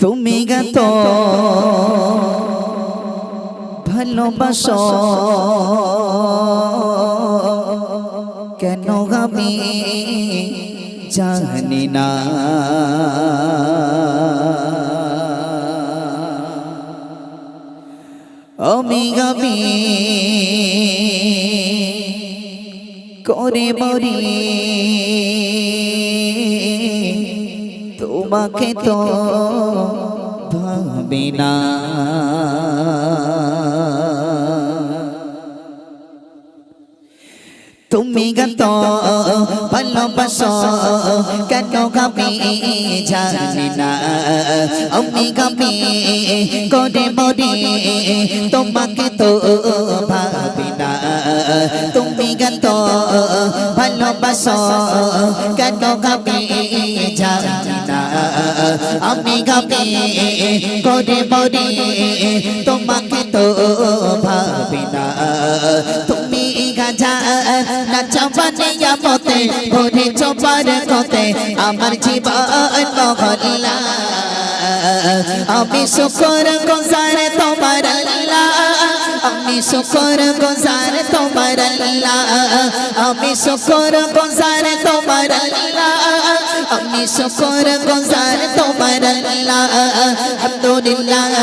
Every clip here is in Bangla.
তুমি গত ভালোবাসো। কেন আমি জানি না। আমি গাবি করে মরি। তোমাকে তো ভাবি না। তুমি গত ভালোবাসো, কেন গাবি জানি না। আমি গাবি করে মরি, তোমাকে তো ভাবি না। তুমি গত ভালোবাসো, কেন গাবি আমি গাবি করে মরি, তোমাকে তো ভাবি না। তুমি গাজা নাচাবানে আমতে, ভরে চপার কতে আমার জীবন মহল্লা আমি শুকর গুজার তোমার আল্লাহ, আমি শুকর গুজার তোমার আল্লাহ, আমি শুকর গুজার তোমার আল্লাহ। আমি শুকর গুজার তোমার আল্লাহ আলহামদুলিল্লাহ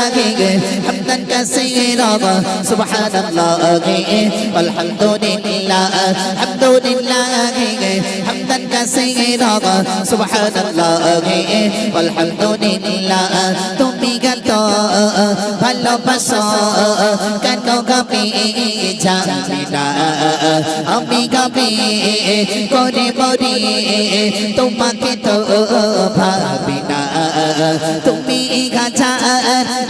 হামদান কাসীরা সুবহানাল্লাহ আলহামদুলিল্লাহ আলহামদুলিল্লাহ হামদান কাসীরা সুবহানাল্লাহ আলহামদুলিল্লাহ তুমি গত ভালোবাসো কেন গাবি জানি না আমি গাবি করে মরি তোমাকে তো ভাবি না। তুমি গাছা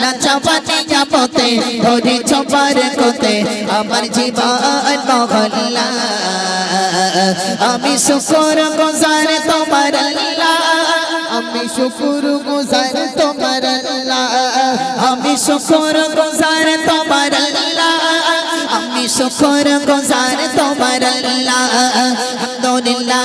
নাচাবানি যাবতে ধরে চপার কোতে আমার জীবন মহল্লা। আমি শুকর গুজার তোমার আল্লাহ। আমি শুকুর গুজার তোমার আল্লাহ। আমি শুকুর গুজার তোমার আল্লাহ। আমি শুকুর গুজার তোমার আল্লাহ। আলহামদুলিল্লাহ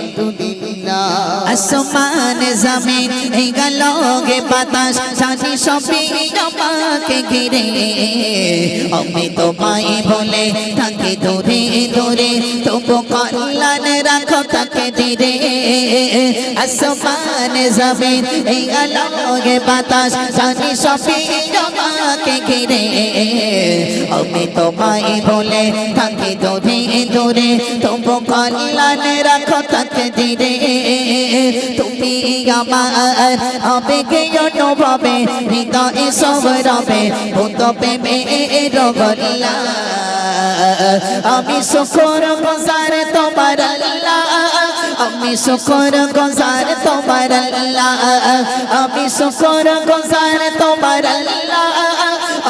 আসমান জমিন, এই গলগে বাতাস, সাথী সবই আমাকে ঘিরে। আমি তোমায় বলে, তাকে দূরে দূরে, তবু কল্যাণ রাখো তাকে ধীরে আসমান জমিন, এই গলগে বাতাস, সাথী সবই আমাকে ঘিরে। আমি তোমায় বলে, তাকে দূরে দূরে, তবু কল্যাণ রাখো তাকে ধীরে আমার আবেগে অনুভবে হৃদয়ে সব রবে ভূত প্রেমে রগল্লা আমি শুকর গুজার তোমার আল্লাহ আমি শুকর গুজার তোমার আল্লাহ আমি শুকর গুজার তোমার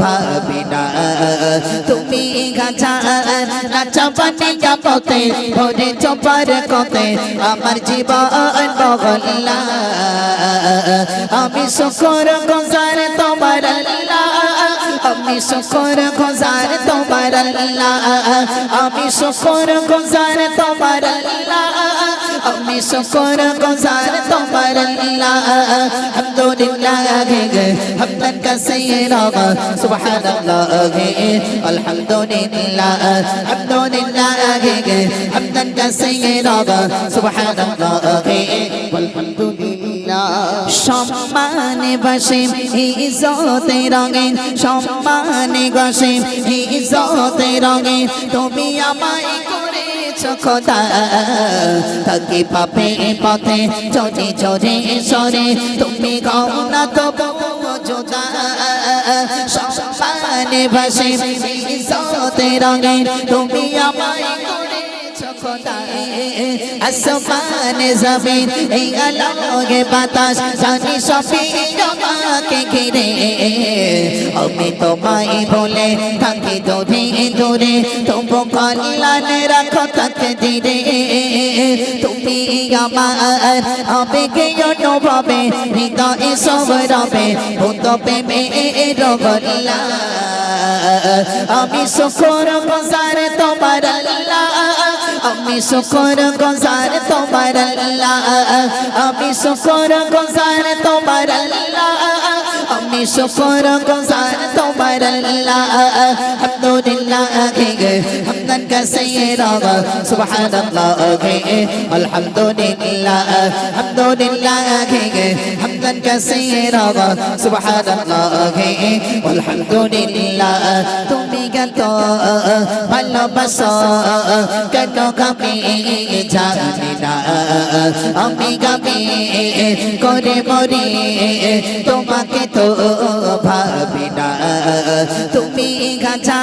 ভাবি না তুমি গাছা নাচাবানি যাবতে ভরে চপার কতে আমার জীবন বগল্লা আমি শুকর গুজার তোমার আমি শুকর গুজার তোমার আমি শুকর গুজার তোমার আমি শুকর গুজার তোমার আল্লাহ আলহামদুলিল্লাহ হামদান কাসীরা সুবহানাল্লাহ আলহামদুলিল্লাহ আলহামদুলিল্লাহ হামদান কাসীরা সুবহানাল্লাহ আলহামদুলিল্লাহ সম্মানে বসে ইজ্জতে রঙে সম্মানে রঙে তুমি আমায় করেছ খোদা তাকে পাপে পথে চলে চলে সরে। তুমি গাও না তো যোদা সম্মানে ভাসে ইজ্জতে রঙে। তুমি আমায় আসমানে জমিন, এই আলোকে বাতাস, জানি সবই আমাকে ঘিরে। আমি তোমায় বলে থাকি দূরে দূরে, তবু কল্যাণে রাখো তাকে ধীরে। তুমি আমার আবেগে অনুভবে, হৃদয়ে সব রবে ভূত প্রেমে রগল্লা। আমি শুকর গুজার তোমার আল্লাহ। আমি শুকর গুজার তোমার আল্লাহ। আমি শুকর গুজার তোমার আল্লাহ। আমি শুকর গুজার তোমার আল্লাহ। হামদান কাসীরা সুবহানাল্লাহ আলহামদুলিল্লাহ আলহামদুলিল্লাহ হামদান কাসীরা সুবহানাল্লাহ আলহামদুলিল্লাহ তুমি কত ভালোবাসো কত কবি জানি না আমি কবি করে মরি, তোমাকে তো ভাবি না তুমি গাছা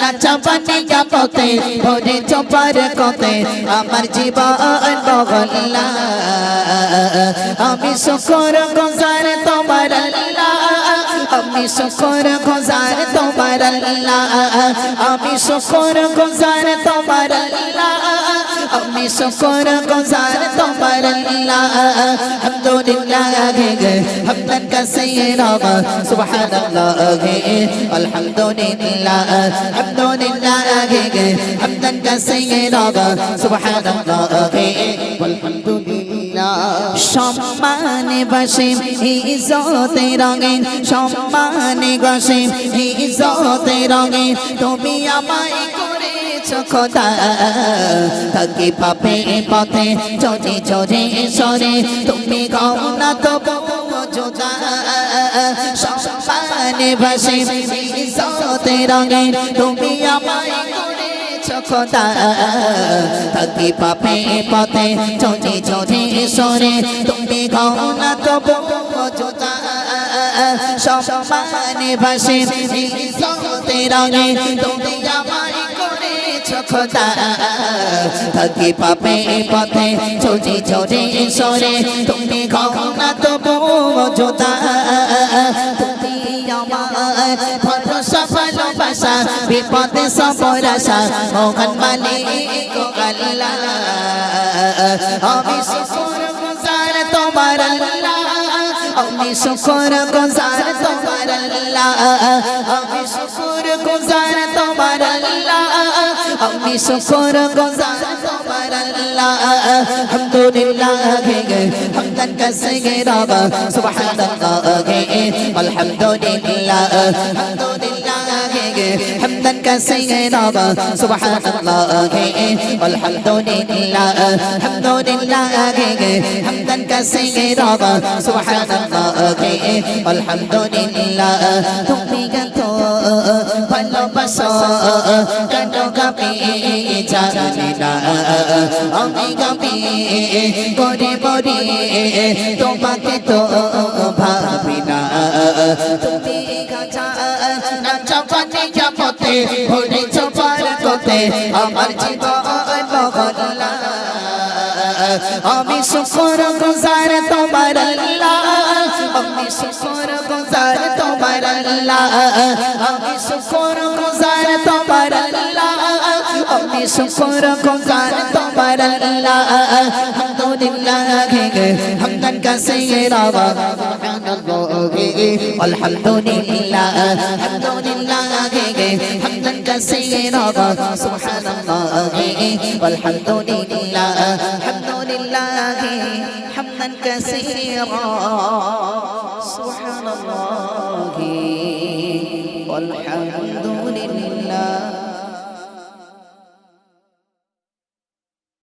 নাচা পানি পথে ভরে চপার কতে, আমার জীবন বগল্লা আমি শুকর গজার তোমার আল্লাহ, আমি শুকর গজার তোমার আল্লাহ। আমি শুকর গজার তোমার আল্লাহ। আমি শুকর গুজার তোমার সম্মানে বসে ইজ্জতে রঙে সম্মানে বসে ইজ্জতে রঙে তুমি আমায় খোদা থাকি পাপে পথে চলে চলে সরে, তুমি গৌনা তো যোদা সম্মানে বসে ইজ্জতে রঙে, তুমি আমায় খোদা। থাকি পাপে পথে চলে চলে সরে, তুমি গৌনা তো যোদা সম্মানে বসে ইজ্জতে রঙে, তুমি আমায় খোদা থাকি পাপে পথে চলে চলে সরে। তুমি গৌনা তো ভালোবাসা বিপদে সবর মোহন মালিক আল্লাহ। তোমার শুকর গুজার তোমার শুকর গুজার তোমার আমি শুকর গুজার তোমার আল্লাহ আলহামদুলিল্লাহ হামদান কাসীরা সুবহানাল্লাহ আলহামদুলিল্লাহ আলহামদুলিল্লাহ حمدا كثيرا سبحان الله والحمد لله الحمد لله حمدا كثيرا سبحان الله থাকে আলহামদুলিল্লাহ তুমি কত ভালোবাসো কেন গাপি জানি না আমি গাপি করে মরি তোমাকে তো ভাবি না তুমি গাছা না চপাতে চপাতে ভরে চপার কতে আমার জীবন আমি সুখ আমি শুকর গুজার তোমার আল্লাহ আমি শুকর গুজার তোমার আল্লাহ আলহামদুলিল্লাহ হামদান والحمد لله